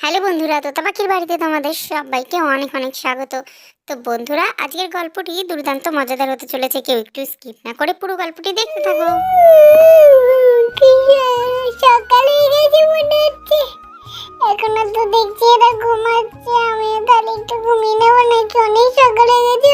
Hello বন্ধুরা, তো পাখির বাড়িতে তোমাদের সবাইকে অনেক অনেক স্বাগত। তো বন্ধুরা, আজকের গল্পটি দুর্দান্ত মজাদার হতে চলেছে, কেউ একটু স্কিপ না করে পুরো গল্পটি দেখতে থাকো। সকালে এখনও তো দেখছি এরা ঘুমাচ্ছে আমি তাহলে একটু ঘুমিয়ে নেব, নাকি অনেক সকালে গেছে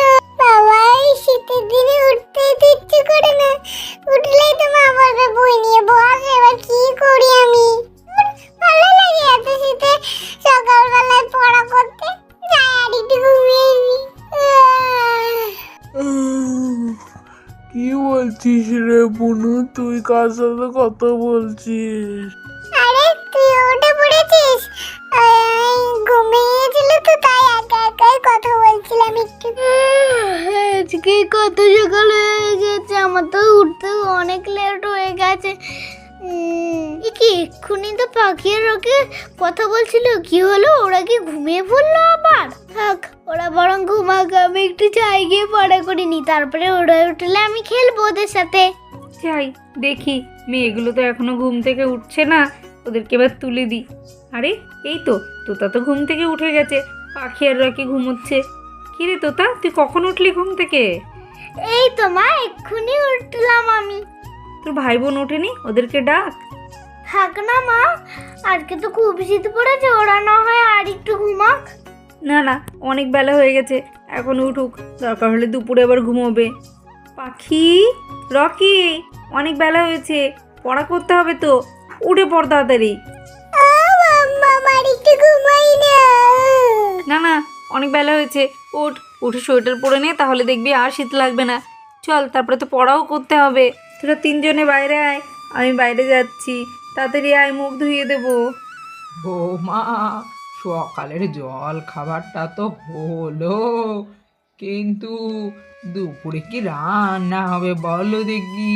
কার সাথে কথা বলছিস? আরে তুই উঠে পড়েছিস? ঘুমিয়েছিল তো তাই একা একাই কথা বলছিলাম একটু। আজকে কত সকাল হয়ে গেছে আমার তো উঠতে অনেক লেট হয়ে গেছে। এ কি এক্ষুনি তো পাখি আর ওকে কথা বলছিল? কি হলো? ওরা কি ঘুমিয়ে পড়ল আবার? থাক ওরা বরং ঘুমাক আমি একটু চাই গিয়ে পড়া করিনি। তারপরে ওরা উঠলে আমি খেলব ওদের সাথে। যাই দেখি। মেয়েগুলো তো এখনও ঘুম থেকে উঠছে না। ওদেরকে এবার তুলে দিই। আরে এই তো তোতা তো ঘুম থেকে উঠে গেছে। পাখি আর রাকি ঘুমোচ্ছে। কিরে তোতা তুই কখন উঠলি ঘুম থেকে? এই তো মা এক্ষুনি উঠলাম আমি। তোর ভাই বোন ওঠেনি? ওদেরকে ডাক। থাক না মা আজকে তো খুব শীত পড়েছে ওরা না হয় আর একটু ঘুমাক। না না অনেক বেলা হয়ে গেছে। এখন উঠুক দরকার হলে দুপুরে আবার ঘুমোবে। পাখি রকি! অনেক বেলা হয়েছে, পড়া করতে হবে তো, উঠে পড় তাড়াতাড়ি। না না, অনেক বেলা হয়েছে উঠ উঠে সোয়েটার পরে নে, তাহলে দেখবি আর শীত লাগবে না। চল, তারপরে তো পড়াও করতে হবে। তোরা তিনজনে বাইরে আয়, আমি বাইরে যাচ্ছি, তাড়াতাড়ি আয়, মুখ ধুয়ে দেবো। বৌমা, সকালের জল খাবারটা তো হলো, কিন্তু দুপুরে কি রান্না হবে বলো দেখি।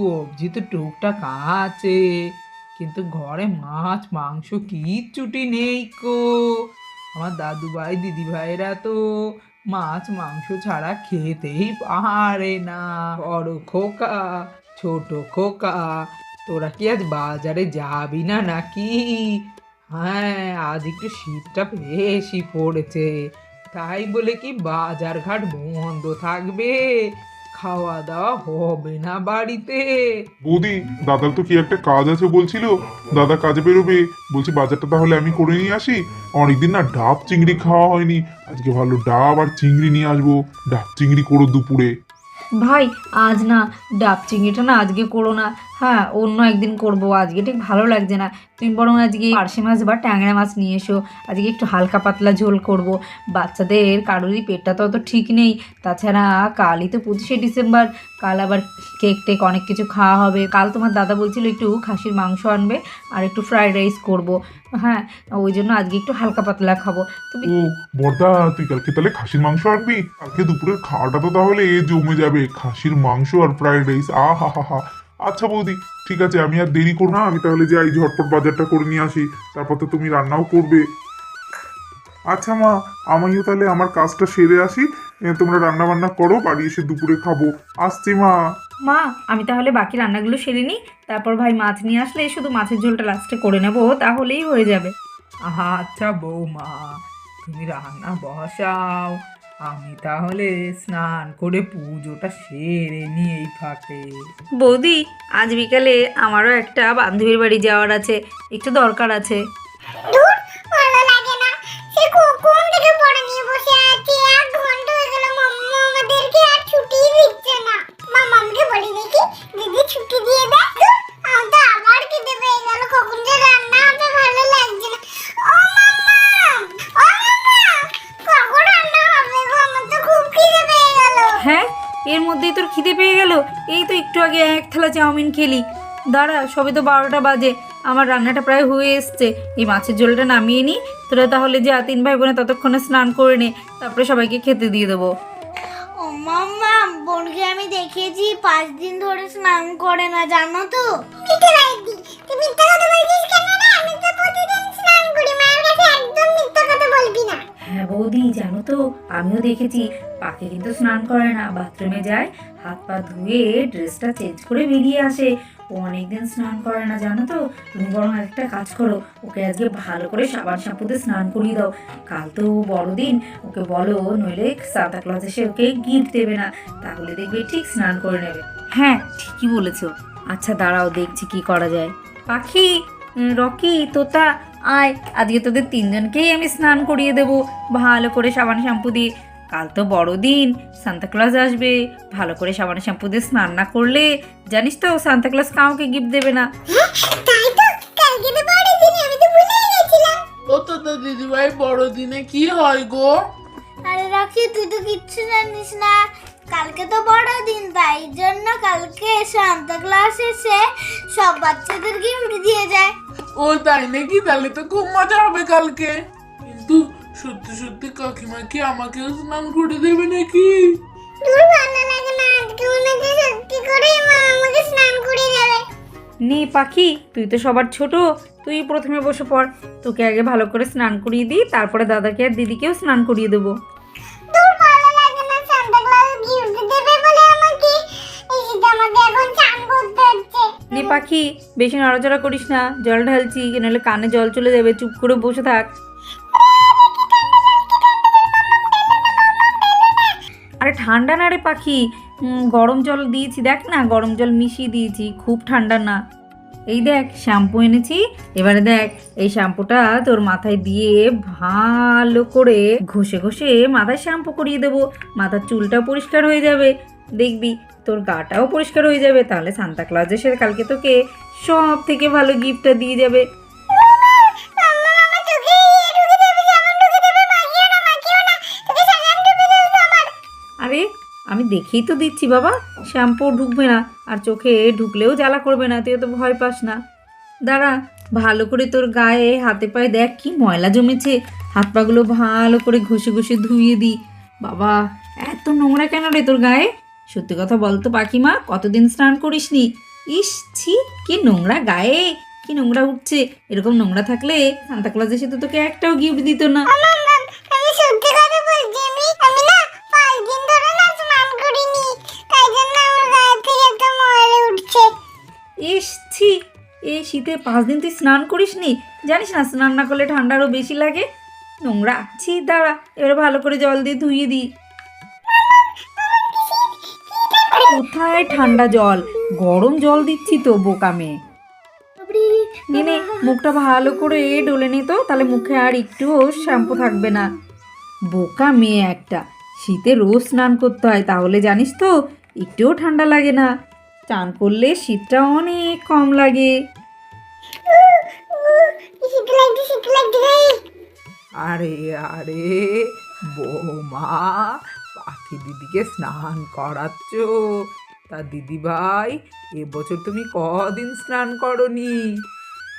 সবজি তো টুকটাক আছে, কিন্তু ঘরে মাছ, মাংস কিচ্ছুটি নেই কো। আমার দাদু ভাই দিদি ভাইরা তো মাছ, মাংস ছাড়া খেতেই পারে না। বড় খোকা, ছোট খোকা, তোরা কি আজ বাজারে যাবি না নাকি? হ্যাঁ আজ একটু শীতটা বেশি পড়েছে, তাই বলে কি বাজার ঘাট বন্ধ থাকবে? খাওয়া দাওয়া হবে না বাড়িতে। বৌদি দাদার তো কি একটা কাজ আছে বলছিল? দাদা কাজে বেরোবে। বলছি বাজারটা তাহলে আমি করে নিয়ে আসি। অনেকদিন না ডাব চিংড়ি খাওয়া হয়নি। আজকে ভালো ডাব আর চিংড়ি নিয়ে আসব। ডাব চিংড়ি করো দুপুরে। ভাই আজ না ডাব চিংড়িটা না আজকে করো না। হ্যাঁ অন্য একদিন করব। আজকে ঠিক ভালো লাগছে না। তুমি বরং আজকে পার্শে মাছ বা ট্যাংরা মাছ নিয়ে এসো। আজকে একটু হালকা পাতলা ঝোল করব। বাচ্চাদের কারোরই পেটটা তো অত ঠিক নেই। তাছাড়া কালই তো পঁচিশে ডিসেম্বর। কাল আবার কেক টেক অনেক কিছু খাওয়া হবে। কাল তোমার দাদা বলছিল একটু খাসির মাংস আনবে আর একটু ফ্রাইড রাইস করব। হ্যাঁ ওই জন্য আজকে একটু হালকা পাতলা খাব। তুমি বর্দা, তুই কালকে তাহলে খাসির মাংস আনবি? কালকে দুপুরের খাওয়াটা তো তাহলে জমে যাবে। খাসির মাংস আর ফ্রাইড রাইস আ হা হা হা আচ্ছা বৌদি ঠিক আছে আমি আর দেরি করব না আমি তাহলে যাই ঝটপট বাজারটা করে নিয়ে আসি তারপর তো তুমি রান্নাও করবে। আচ্ছা মা আমিও তাহলে আমার কাজটা সেরে আসি এ, তোমরা রান্না বান্না করো বাড়ি এসে দুপুরে খাব। আসছি মা। মা আমি তাহলে বাকি রান্নাগুলো সেরে নিই তারপর ভাই মাছ নিয়ে আসলে শুধু মাছের ঝোলটা লাস্টে করে নেব তাহলেই হয়ে যাবে। আচ্ছা বৌমা তুমি রান্না বসাও। আমি তাহলে স্নান করে পুজোটা সেরে নিই এই ফাঁকে। বৌদি আজ বিকালে আমারও একটা বান্ধবীর বাড়ি যাওয়ার আছে। একটু দরকার আছে। থালা চাউমিন খেলি। দাঁড়া সবে তো বারোটা বাজে। আমার রান্নাটা প্রায় হয়ে এসছে। এই মাছের ঝোলটা নামিয়ে নিই তোরা তাহলে যা তিন ভাই বোনে ততক্ষণে স্নান করে নে। তারপরে সবাইকে খেতে দিয়ে দেবো। ও মাম্মা বোনকে আমি দেখেছি। পাঁচ দিন ধরে স্নান করে না জানো তো? মিথ্যে মিথ্যা কথা বলছিস কেন রে? আমি তো প্রতিদিন স্নান করি মায়ের কাছে একদম মিথ্যা কথা বলবি না। হ্যাঁ বৌদি, জানো তো, আমিও দেখেছি। পাখি কিন্তু স্নান করে না, বাথরুমে যায়, হাত পা ধুয়ে ড্রেসটা চেঞ্জ করে বেরিয়ে আসে। ও অনেকদিন স্নান করে না, জানো তো। তুমি বরং একটা কাজ করো, ওকে আজকে ভালো করে সাবান শ্যাম্পুতে স্নান করিয়ে দাও। কাল তো বড়দিন, ওকে বলো, নইলে সান্তা ক্লজ এসে ওকে গিফট দেবে না, তাহলে দেখবে ঠিক স্নান করে নেবে। হ্যাঁ ঠিকই বলেছ। আচ্ছা দাঁড়াও, দেখছি কি করা যায়। পাখি রকি, তোতা আয় আজকে তোদের তিনজনকেই আমি স্নান করিয়ে দেবো। ভালো করে সাবান শ্যাম্পু দিয়ে কাল তো বড়দিন সান্তা ক্লজ আসবে। ভালো করে সাবান শ্যাম্পু দিয়ে স্নান না করলে জানিস তো সান্তা ক্লজ কাউকে গিফট দেবে না। তো কালকে তো বড়দিন আমি তো ভুলেই গেছিলাম। ও তো তো দিদিভাই বড়দিনে কি হয় গো? আরে রাখি তুই তো কিচ্ছু জানিস না। কালকে তো বড়দিন তাই জন্য কালকে সান্তা ক্লাস এসে সব বাচ্চাদের গিফট দিয়ে যায়। ও তাই নাকি? তাহলে তো খুব মজা হবে কালকে। কিন্তু সত্যি সত্যি কাকিমা কি আমাকেও স্নান করে দেবে নাকি? দূর ভালো লাগে না আজকে সত্যি করে মা আমাকে স্নান করে যাবে নে পাখি তুই তো সবার ছোট তুই প্রথমে বসে পড়। তোকে আগে ভালো করে স্নান করিয়ে দিই তারপরে দাদাকে আর দিদিকেও স্নান করিয়ে দেবো। হচ্ছে পাখি, বেশি নড়াচড়া করিস না, জল ঢালছি নাহলে কানে জল চলে যাবে, চুপ করে বসে থাক। আরে ঠান্ডা না রে পাখি গরম জল দিয়েছি, দেখ না, গরম জল মিশিয়ে দিয়েছি, খুব ঠান্ডা না। এই দেখ, শ্যাম্পু এনেছি, এবারে দেখ, এই শ্যাম্পুটা তোর মাথায় দিয়ে ভালো করে ঘষে ঘষে মাথায় শ্যাম্পু করিয়ে দেবো, মাথার চুলটা পরিষ্কার হয়ে যাবে, দেখবি। তোর গাটাও পরিষ্কার হয়ে যাবে, তাহলে সান্তা ক্লজ এসে কালকে তোকে সব থেকে ভালো গিফটটা দিয়ে যাবে। আরে, আমি দেখেই তো দিচ্ছি বাবা, শ্যাম্পু ঢুকবে না, আর চোখে ঢুকলেও জ্বালা করবে না, তুই তো ভয় পাস না। দাঁড়া, ভালো করে তোর গায়ে, হাতে পায়ে দেখ কি ময়লা জমেছে, হাত পাগুলো ভালো করে ঘষে ঘষে ধুইয়ে দি। বাবা, এত নোংরা কেন রে তোর গায়ে? সত্যি কথা বলতো পাখিমা কতদিন স্নান করিসনি? ইস ছি কি নোংরা গায়ে কি নোংরা উঠছে। এরকম নোংরা থাকলে সান্তা ক্লজ এসে তো তোকে একটাও গিফট দিত না। ইস ছি এই শীতে পাঁচ দিন তুই স্নান করিস নি জানিস না স্নান না করলে ঠান্ডা আরও বেশি লাগে? নোংরা ছি দাঁড়া এবারে ভালো করে জল দিয়ে ধুয়ে দিই। কোথায় ঠান্ডা জল? গরম জল দিচ্ছি তো বোকা মেয়ে নে নে মুখটা ভালো করে ডলে নে তো তাহলে মুখে আর একটুও শ্যাম্পু থাকবে না। বোকা মেয়ে একটা। শীতে রোজ স্নান করতে হয় তাহলে জানিস তো একটুও ঠান্ডা লাগে না। চান করলে শীতটা অনেক কম লাগে। আরে আরে বৌমা পাখি দিদিকে স্নান করাচ্ছ। তা দিদি ভাই এবছর তুমি কদিন স্নান করনি?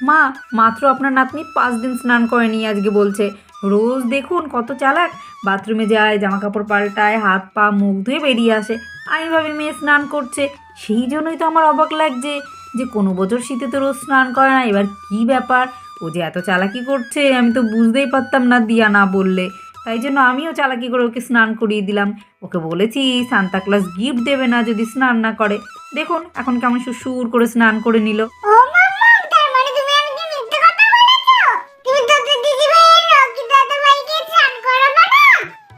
মা, মাত্র আপনার নাতনি পাঁচ দিন স্নান করেনি আজকে বলছে। রোজ দেখুন কত চালাক। বাথরুমে যায় জামা কাপড় পাল্টায়, হাত পা, মুখ ধুয়ে বেরিয়ে আসে। আমি ভাবি মেয়ে স্নান করছে। সেই জন্যই তো আমার অবাক লাগছে যে কোনো বছর শীতে তো রোজ স্নান করে না। এবার কি ব্যাপার? ও যে এত চালাকি করছে, আমি তো বুঝতেই পারতাম না দিয়া না বললে। তাই জন্য আমিও চালাকি করে ওকে স্নান করিয়ে দিলাম। ওকে বলেছি সান্তা ক্লাস গিফট দেবে না যদি স্নান না করে। দেখুন এখন কেমন সুর করে স্নান করে নিল। মানে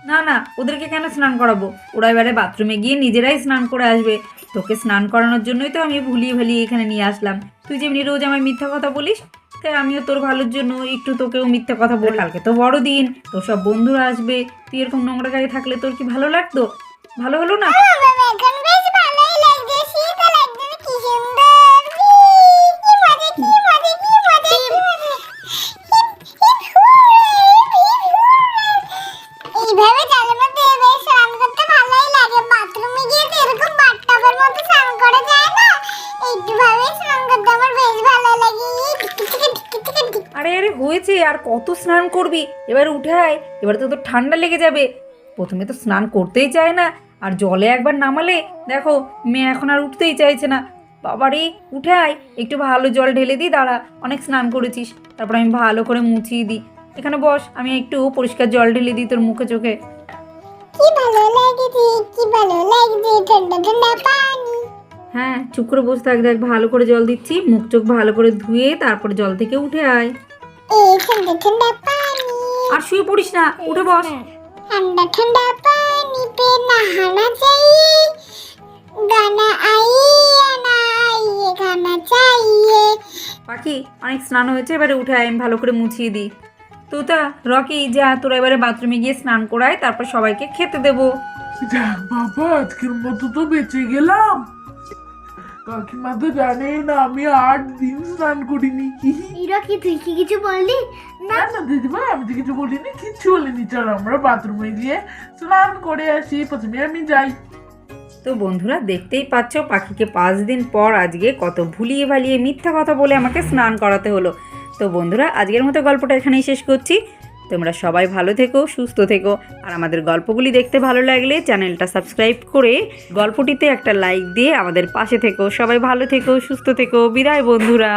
না? না ওদেরকে কেন স্নান করাবো? ওরা এবারে বাথরুমে গিয়ে নিজেরাই স্নান করে আসবে। তোকে স্নান করানোর জন্যই তো আমি ভুলিয়ে ভালিয়ে এখানে নিয়ে আসলাম। তুই যেমনি রোজ আমার মিথ্যা কথা বলিস তাই আমিও তোর ভালোর জন্য একটু তোকেও মিথ্যা কথা বলি। কালকে তো বড়দিন তোর সব বন্ধুরা আসবে। তুই এরকম নোংরা গায়ে থাকলে তোর কি ভালো লাগতো? ভালো হলো না? কত স্নান করবি? এবার উঠে আয় এবার তো তোর ঠান্ডা লেগে যাবে। প্রথমে তো স্নান করতেই চায় না আর জলে একবার নামালে দেখো মেয়ে এখন আর উঠতেই চাইছে না। বাবারে উঠে আয় একটু ভালো জল ঢেলে দিই দাঁড়া অনেক স্নান করেছিস। তারপর আমি ভালো করে মুছিয়ে দিই। এখানে বস আমি একটু পরিষ্কার জল ঢেলে দিই তোর মুখে চোখে। কি ভালো লাগছে কি ভালো লাগছে ঠান্ডা ঠান্ডা পানি। হ্যাঁ চুপ করে বসে থাক দেখ ভালো করে জল দিচ্ছি মুখ চোখ ভালো করে ধুয়ে তারপর জল থেকে উঠে আয়। ঠান্ডা ঠান্ডা পানি। আর শুয়ে পড়িস না উঠে বস। ঠান্ডা ঠান্ডা পানি নাহানা চাই গানা আইয়ে না আইয়ে গানা চাইয়ে পাখি অনেক স্নান হয়েছে এবারে উঠে আমি ভালো করে মুছিয়ে দিই। তোতা রকি যা তোরা এবারে বাথরুমে গিয়ে স্নান করায় তারপর সবাইকে খেতে দেবো। যাক বাবা আজকের মতো তো বেঁচে গেলাম। কাকিমা তো জানে না আমি আট দিন স্নান করিনি। ইরা কি তুই কি কিছু বললি? না। না দিদিভাই আমি তো কিছু বলিনি কিচ্ছু বলিনি। চলো আমরা বাথরুমে গিয়ে স্নান করে আসি প্রথমে আমি যাই। তো বন্ধুরা দেখতেই পাচ্ছ পাখিকে পাঁচ দিন পর আজকে কত ভুলিয়ে ভালিয়ে মিথ্যা কথা বলে আমাকে স্নান করাতে হলো। তো বন্ধুরা আজকের মতো গল্পটা এখানেই শেষ করছি। তোমরা সবাই ভালো থেকো, সুস্থ থেকো। আর আমাদের গল্পগুলি দেখতে ভালো লাগলে চ্যানেলটা সাবস্ক্রাইব করে গল্পটিতে একটা লাইক দিয়ে আমাদের পাশে থেকো। সবাই ভালো থেকো, সুস্থ থেকো। বিদায় বন্ধুরা।